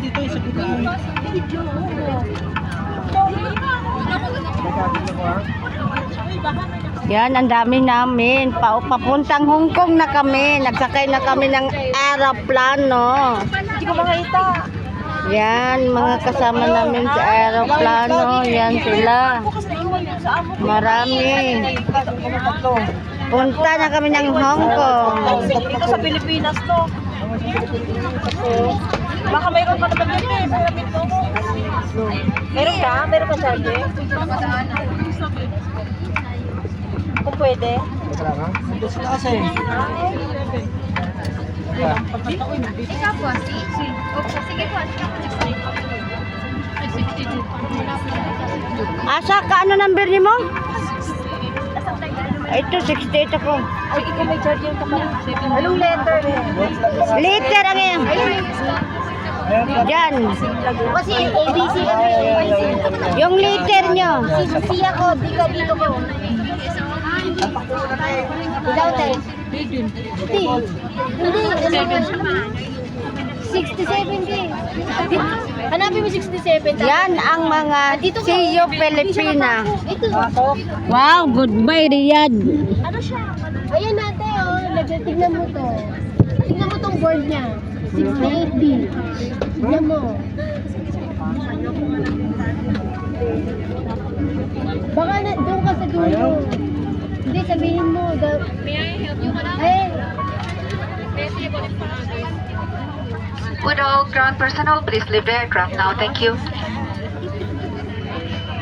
dito yung sa Bukay. Yan, ang dami namin. Pa papuntang Hong Kong na kami. Nagsakay na kami ng aeroplano. Hindi ko makita. Yan, mga kasama namin sa aeroplano. Yan sila. Marami. Punta na kami ng Hong Kong. Dito sa Pilipinas to. Baka mayroon ka naman dito eh. Meron ka? Meron ka charger? Kung pwede. Sila kasi. Ikaw po, si, Opo, sige po. Asa ka ano number ni mo? Ito 68 ako. Ay, ikaw may charger ka pa. Anong letter? Letter ang yan. Diyan. Kasi ABC kami. Yung letter nyo. Si ako, di ka dito mo. Ikaw, Tay. Hindi. Hindi. Hindi. 60-70. Hanapin mo 60-70. Yan ang mga ah, CEO Filipina. Wow, goodbye Riyadh. Ano siya? Ayan nate, oh. Tignan mo to. Tignan mo tong board niya. 60-80. Tignan mo. Baka na, doon ka sa dulo. Hindi, sabihin mo. May I help you ka lang? Ay! May I help you ka? Would all ground personnel please leave the aircraft now? Thank you.